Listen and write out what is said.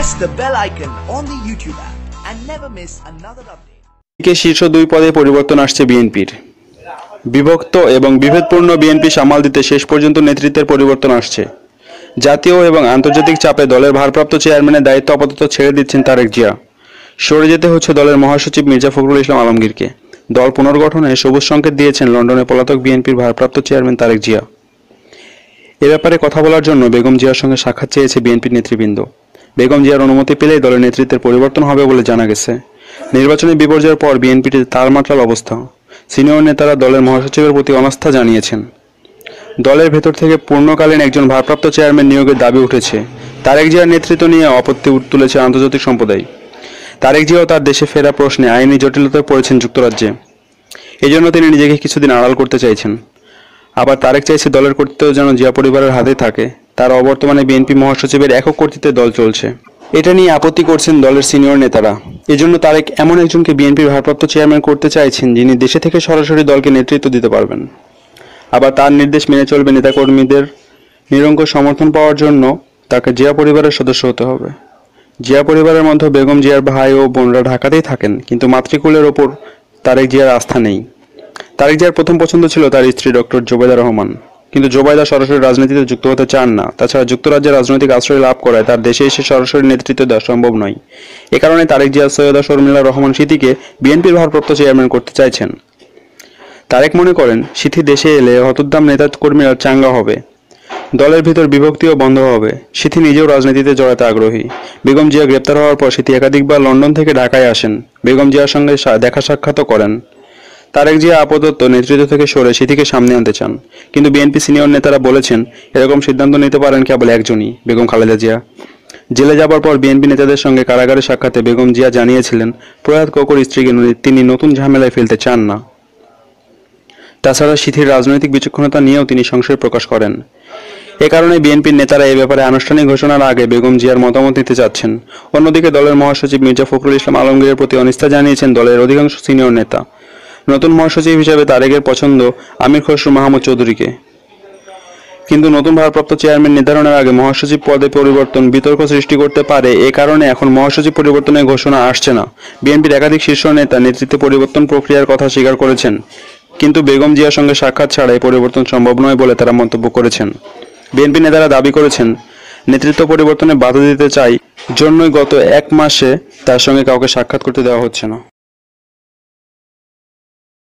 press the bell icon on the YouTube app and never miss another update. কে শীর্ষ দুই পদে পরিবর্তন আসছে বিএনপির? বিভক্ত এবং বিভেদপূর্ণ বিএনপি সামাল দিতে শেষ পর্যন্ত নেতৃত্বের পরিবর্তন আসছে। জাতীয় এবং আন্তর্জাতিক চাপে দলের ভারপ্রাপ্ত চেয়ারম্যানের দায়িত্ব আপাতত ছেড়ে দিচ্ছেন তারেক জিয়া। সরে যেতে হচ্ছে দলের মহাসচিব মির্জা ফখরুল ইসলাম আলমগীরকে। দল পুনর্গঠনে সবুজ সংকেত দিয়েছেন লন্ডনে পলাতক বিএনপির ভারপ্রাপ্ত চেয়ারম্যান তারেক জিয়া। এ ব্যাপারে কথা বলার জন্য বেগম জিয়ার সঙ্গে সাক্ষাৎ চেয়েছে বিএনপির নেতৃবৃন্দ। বেগম জিয়ার অনুমতি পেলেই দলের নেতৃত্বের পরিবর্তন হবে বলে জানা গেছে। নির্বাচনী বিপর্যয়ের পর বিএনপিতে তালমাটাল অবস্থা, সিনিয়র নেতারা দলের মহাসচিবের প্রতি অনাস্থা জানিয়েছেন। দলের ভেতর থেকে পূর্ণকালীন একজন ভারপ্রাপ্ত চেয়ারম্যান নিয়োগের দাবি উঠেছে। তারেক জিয়ার নেতৃত্ব নিয়ে আপত্তি তুলেছে আন্তর্জাতিক সম্প্রদায়। তারেক জিয়াও তার দেশে ফেরা প্রশ্নে আইনি জটিলতায় পড়েছেন যুক্তরাজ্যে। এজন্য তিনি নিজেকে কিছুদিন আড়াল করতে চাইছেন। আবার তারেক চাইছে দলের কর্তৃত্ব যেন জিয়া পরিবারের হাতে থাকে। তার অবর্তমানে বিএনপি মহাসচিবের একক কর্তৃত্বে দল চলছে। এটা নিয়ে আপত্তি করছেন দলের সিনিয়র নেতারা। এজন্য তারেক এমন একজনকে বিএনপির ভারপ্রাপ্ত চেয়ারম্যান করতে চাইছেন যিনি দেশে থেকে সরাসরি দলকে নেতৃত্ব দিতে পারবেন। আবার তার নির্দেশ মেনে চলবে নেতাকর্মীদের নিরঙ্কুশ সমর্থন পাওয়ার জন্য তাকে জিয়া পরিবারের সদস্য হতে হবে। জিয়া পরিবারের মধ্যে বেগম জিয়ার ভাই ও বোনরা ঢাকাতেই থাকেন, কিন্তু মাতৃকুলের ওপর তারেক জিয়ার আস্থা নেই। তারেক জিয়ার প্রথম পছন্দ ছিল তার স্ত্রী ডক্টর জোবেদা রহমান। কিন্তু জোবাইদা সরাসরি রাজনীতিতে যুক্ত হতে চান না। তাছাড়া যুক্তরাজ্যে রাজনৈতিক আশ্রয় লাভ করায় তার দেশে এসে সরাসরি নেতৃত্ব দেওয়া সম্ভব নয়। এ কারণে তারেক জিয়া, সৈয়দা শর্মিলা রহমান স্মৃতিকে বিএনপির ভারপ্রাপ্ত চেয়ারম্যান করতে চাইছেন। তারেক মনে করেন সিথি দেশে এলে হতোদ্দাম নেতা কর্মীরা চাঙ্গা হবে। দলের ভিতর বিভক্তিও বন্ধ হবে। সিথি নিজেও রাজনীতিতে জড়াতে আগ্রহী। বেগম জিয়া গ্রেপ্তার হওয়ার পর সিথি একাধিকবার লন্ডন থেকে ঢাকায় আসেন। বেগম জিয়ার সঙ্গে দেখা সাক্ষাৎও করেন। তারেক জিয়া আপাতত নেতৃত্ব থেকে সরে সিথিকে সামনে আনতে চান। কিন্তু বিএনপি সিনিয়র নেতারা বলেছেন, এরকম সিদ্ধান্ত নিতে পারেন কেবল একজনই, বেগম খালেদা জিয়া। জেলে যাবার পর বিএনপি নেতাদের সঙ্গে কারাগারে সাক্ষাতে বেগম জিয়া জানিয়েছিলেন, প্রয়াত কোকর স্ত্রীকে তিনি নতুন ঝামেলায় ফেলতে চান না। তাছাড়া সিথির রাজনৈতিক বিচক্ষণতা নিয়েও তিনি সংশয় প্রকাশ করেন। এ কারণে বিএনপির নেতারা এ ব্যাপারে আনুষ্ঠানিক ঘোষণার আগে বেগম জিয়ার মতামত নিতে চাচ্ছেন। অন্যদিকে দলের মহাসচিব মির্জা ফখরুল ইসলাম আলমগীরের প্রতি অনিষ্ঠা জানিয়েছেন দলের অধিকাংশ সিনিয়র নেতা। নতুন মহাসচিব হিসেবে তারেকের পছন্দ আমির খসরু মাহমুদ চৌধুরীকে। কিন্তু নতুন ভারপ্রাপ্ত চেয়ারম্যান নির্ধারণের আগে মহাসচিব পদে পরিবর্তন বিতর্ক সৃষ্টি করতে পারে, এ কারণে এখন মহাসচিব পরিবর্তনের ঘোষণা আসছে না। বিএনপির একাধিক শীর্ষ নেতা নেতৃত্বে পরিবর্তন প্রক্রিয়ার কথা স্বীকার করেছেন। কিন্তু বেগম জিয়ার সঙ্গে সাক্ষাৎ ছাড়াই পরিবর্তন সম্ভব নয় বলে তারা মন্তব্য করেছেন। বিএনপি নেতারা দাবি করেছেন, নেতৃত্ব পরিবর্তনে বাধা দিতে চাই, জন্যই গত এক মাসে তার সঙ্গে কাউকে সাক্ষাৎ করতে দেওয়া হচ্ছে না।